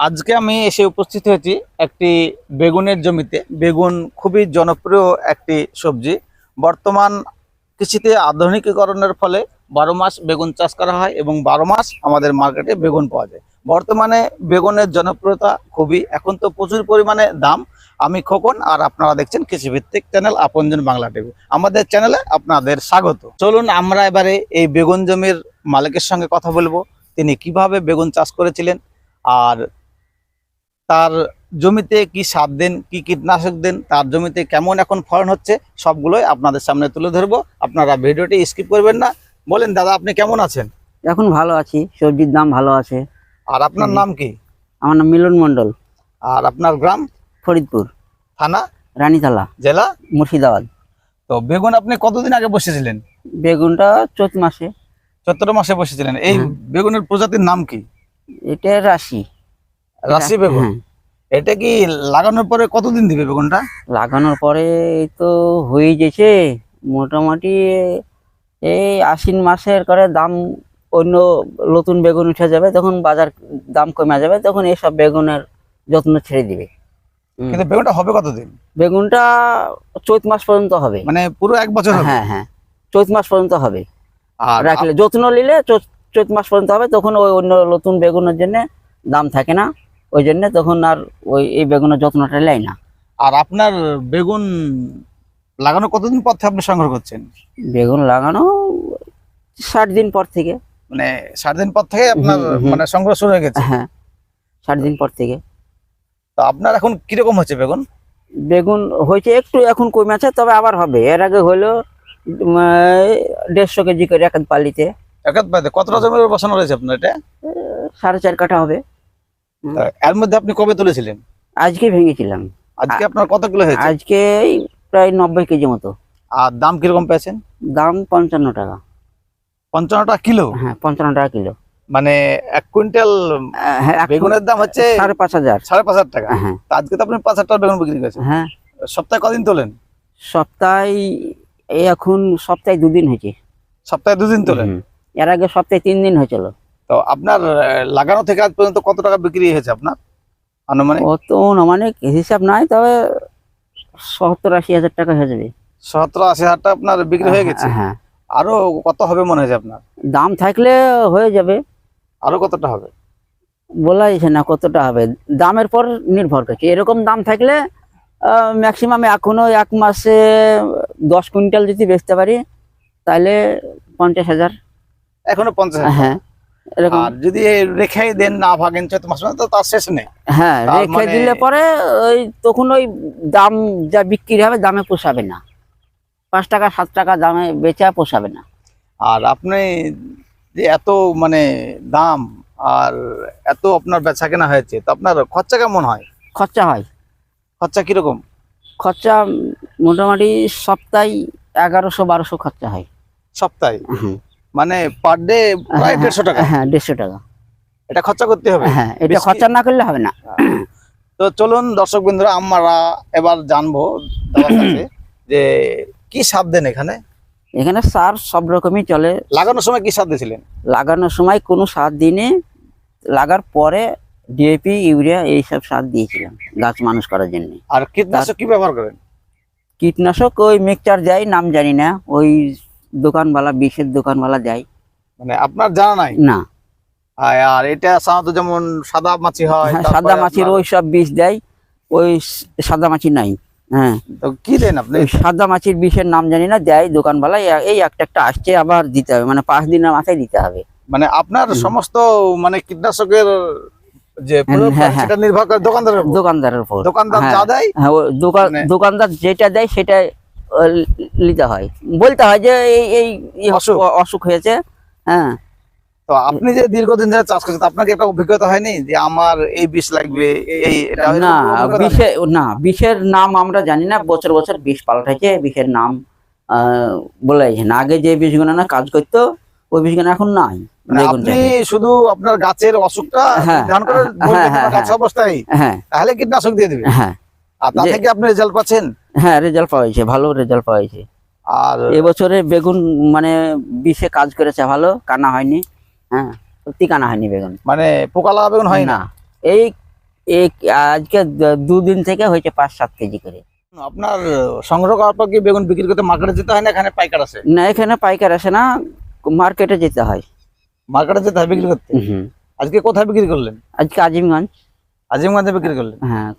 আজকে আমি এসে উপস্থিত হয়েছি একটি বেগুনের জমিতে। বেগুন খুবই জনপ্রিয় একটি সবজি। বর্তমান কৃষিতে আধুনিকীকরণের ফলে বারো মাস বেগুন চাষ করা হয় এবং বারো মাস আমাদের মার্কেটে বেগুন পাওয়া যায়। বর্তমানে বেগুনের জনপ্রিয়তা খুবই, এখন তো প্রচুর পরিমাণে দাম। আমি খোকন আর আপনারা দেখছেন কৃষিভিত্তিক চ্যানেল আপনজন বাংলা টিভি। আমাদের চ্যানেলে আপনাদের স্বাগত। চলুন আমরা এবারে এই বেগুন জমির মালিকের সঙ্গে কথা বলব। তিনি কীভাবে বেগুন চাষ করেছিলেন আর তার জমিতে কি সার দেন কি কীটনাশক দেন তার জমিতে কেমন এখন ফলন হচ্ছে সবগুলোই আপনাদের সামনে তুলে ধরবো। আপনারা ভিডিওটি স্কিপ করবেন না। বলেন দাদা আপনি কেমন আছেন? এখন ভালো আছি সবজির দাম ভালো আছে। আর আপনার নাম কি? আমার নাম মিলন মণ্ডল। আর আপনার গ্রাম? ফরিদপুর। থানা? রানীতলা। জেলা? মুর্শিদাবাদ। তো বেগুন আপনি কতদিন আগে বসেছিলেন? বেগুনটা চৈত মাসে। সতেরো মাসে বসেছিলেন। এই। বেগুনের প্রজাতির নাম কি? এটা রাশি। রাশি বেগুন? এটা কি লাগানোর পরে কতদিন দিবে বেগুনটা? লাগানোর পরে তো হয়ে গেছে। মোটামুটি এই আশ্বিন মাসের করে দাম অন্য নতুন বেগুন উঠে যাবে তখন বাজার দাম কমে যাবে তখন এইসব বেগুনের যত্ন ছেড়ে দিবে। কিন্তু বেগুনটা হবে কতদিন? বেগুনটা চৈত মাস পর্যন্ত হবে। মানে পুরো এক বছর হ্যাঁ হ্যাঁ। চৈত মাস পর্যন্ত হবে। আর রাখলে যত্ন নিলে চৈত মাস পর্যন্ত হবে তখন ওই অন্য নতুন বেগুনের জন্য দাম থাকে না। ওই জন্য তখন আর ওই এই বেগুনের যত্নটা নেয় না। আর আপনার বেগুন লাগানো কতদিন পর থেকে আপনি সংগ্রহ করছেন? বেগুন লাগানো ষাট দিন পর থেকে। মানে সাত দিন পর থেকে আপনার। মানে সংগ্রহ শুরু হয়ে গেছে? হ্যাঁ ষাট দিন পর থেকে। তো আপনার এখন কীরকম হচ্ছে বেগুন? বেগুন হয়েছে একটু এখন কমে আছে তবে আবার হবে। এর আগে হলো দেড়শো কেজি করে এক পালিতে একাত বাদে কতটা জমি বসানো রয়েছে আপনার এটা? সাড়ে চার কাঠা হবে। এর মধ্যে আপনি কবে তুলেছিলেন? আজকে ভেঙেছিলাম। আজকে আপনার কত কিলো হয়েছে? আজকে প্রায় নব্বই কেজি মতো। আর দাম কীরকম পেয়েছেন? দাম পঞ্চান্ন টাকা। পঞ্চান্ন টাকা কিলো? হ্যাঁ পঞ্চান্ন টাকা কিলো। মানে এক কুইন্টাল হ্যাঁ বেগুনের দাম হচ্ছে সাড়ে পাঁচ হাজার। সাড়ে পাঁচ হাজার টাকা। হ্যাঁ। তা আজকে তো আপনি পাঁচ হাজার টাকা বেগুন বিক্রি করেছেন। হ্যাঁ। সপ্তাহে কদিন তোলেন? সপ্তাহে এখন সপ্তাহে দুদিন হয়েছে। সপ্তাহে দুদিন তোলেন? এর আগে সপ্তাহে তিন দিন হয়েছিল। তো আপনার লাগানো থেকে আজ পর্যন্ত কত টাকা বিক্রি হয়েছে আপনার? আনুমানিক? অত মানে হিসাব নাই তবে সত্তর আশি হাজার টাকা হয়ে যাবে। সতেরো আশি হাজার টাকা আপনার বিক্রি হয়ে গেছে? হ্যাঁ। আরও কত হবে মনে হয়েছে আপনার? দাম থাকলে হয়ে যাবে। আরও কতটা হবে? বলা যাচ্ছে না কতটা হবে। দামের পর নির্ভর করছে এরকম দাম থাকলে ম্যাক্সিমাম এখনও এক মাসে দশ কুইন্টাল যদি বেচতে পারি তাহলে পঞ্চাশ হাজার। এখনও পঞ্চাশ হাজার? হ্যাঁ। আর যদি রেখেই দেন না ভাগেন চৈত মাস তো তার শেষ নেই। হ্যাঁ রেখে মানে- দিলে পরে ওই তখন ওই দাম যা বিক্রি হবে দামে পোষাবে না। পাঁচ টাকা সাত টাকা দামে বেচা পোষাবে না। আর আপনি যে এত মানে দাম আর এত আপনার বেচা কেনা হয়েছে তো আপনার খরচা কেমন হয়? খরচা হয়। খরচা কীরকম? খরচা মোটামুটি সপ্তাহে এগারোশো বারোশো খরচা হয়। সপ্তাহে। মানে পার ডে প্রায় দেড়শো টাকা। হ্যাঁ দেড়শো টাকা। এটা খরচা করতে হবে? হ্যাঁ এটা খরচা না করলে হবে না। তো চলুন দর্শক বিন্দুরা আমরা এবার জানব দাদার কাছে যে কি সার দেন এখানে? এখানে সার সব রকমই চলে। লাগানোর সময় কি সার দিয়েছিলেন? লাগানোর সময় কোনো সার দিনে লাগার পরে ডিএপি ইউরিয়া এইসব সার দিয়েছিলাম গাছ মানুষ করার জন্য। আর কীটনাশক কি ব্যবহার করেন? কীটনাশক ওই মিক্সচার যাই নাম জানি না। ওই দোকানওয়ালা বিষের দোকানওয়ালা যায় মানে আপনার জানা নাই? না। আর এটা সাধারণত যেমন সাদা মাছি হয় হ্যাঁ, সাদা মাছির ওই সব বিষ দেয় ওই সাদা মাছি নাই হ্যাঁ। তো কি দেন আপনি? সাদা মাছির বিষের নাম জানি না দেয় দোকানওয়ালা এই- এই একটা একটা আসছে আবার দিতে হবে মানে পাঁচ দিনের মাথায় দিতে হবে। মানে আপনার সমস্ত মানে কীটনাশকের যে হ্যাঁ, হ্যাঁ। সেটা নির্ভর করে দোকানদারের দোকানদারের উপর। দোকানদার। যা দেয় মানে- দোকানদার যেটা দেয় সেটা নিতে হয়। বলতে হয় যে এই এই অসুখ। হয়েছে হ্যাঁ। তো আপনি যে দীর্ঘদিন ধরে চাষ করছেন তো আপনাকে একটা অভিজ্ঞতা হয়নি যে আমার এই বিষ লাগবে এই না বিষে না বিষের নাম আমরা জানি না বছর বছর বিষ পাল্টাইছে বিষের নাম আহ, বলে আগে যে বিষগুলো না কাজ করতো ওই বিষগুলো এখন নাই মানে আপনি। শুধু আপনার গাছের অসুখটা হ্যাঁ, করে হ্যাঁ, হ্যাঁ, গাছ হ্যাঁ। অবস্থায়? হ্যাঁ। তাহলে কীটনাশক দিয়ে দিবে। হ্যাঁ। আর তা থেকে আপনি রেজাল্ট পাচ্ছেন? হ্যাঁ রেজাল্ট পাওয়া হয়েছে ভালো রেজাল্ট পাওয়া হয়েছে। আর এবছরে বেগুন মানে বিষে কাজ করেছে ভালো কানা হয়নি হ্যাঁ সত্যি কানা হয়নি বেগুন। মানে পোকা লাগা বেগুন হয় না? এই আজকে দুদিন থেকে হয়েছে পাঁচ সাত কেজি করে। আপনার সংগ্রহ করার পর কি বেগুন বিক্রি করতে মার্কেটে যেতে হয় না এখানে পাইকার আছে? না এখানে পাইকার আসে না মার্কেটে যেতে হয়। মার্কেটে যেতে হয় বিক্রি করতে? আজকে কোথায় বিক্রি করলেন? আজকে আজিমগঞ্জ। আজিমগঞ্জে বিক্রি করলেন? হ্যাঁ।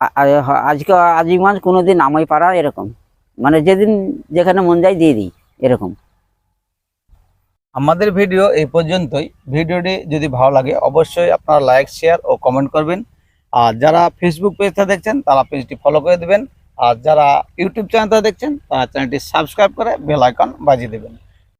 আ- আ- হ- আজকে আজিমগঞ্জ কোনোদিন আমাই পাড়া এরকম। মানে যেদিন যেখানে মন যায় দিয়ে দিই, এরকম। আমাদের ভিডিও এই পর্যন্তই। ভিডিওটি যদি ভালো লাগে, অবশ্যই আপনারা লাইক শেয়ার ও কমেন্ট করবেন। আর যারা ফেসবুক পেজটা দেখছেন, তারা পেজটি ফলো করে দেবেন। আর যারা ইউটিউব চ্যানেলটা দেখছেন, তারা চ্যানেলটি সাবস্ক্রাইব করে বেল আইকন বাজিয়ে দেবেন।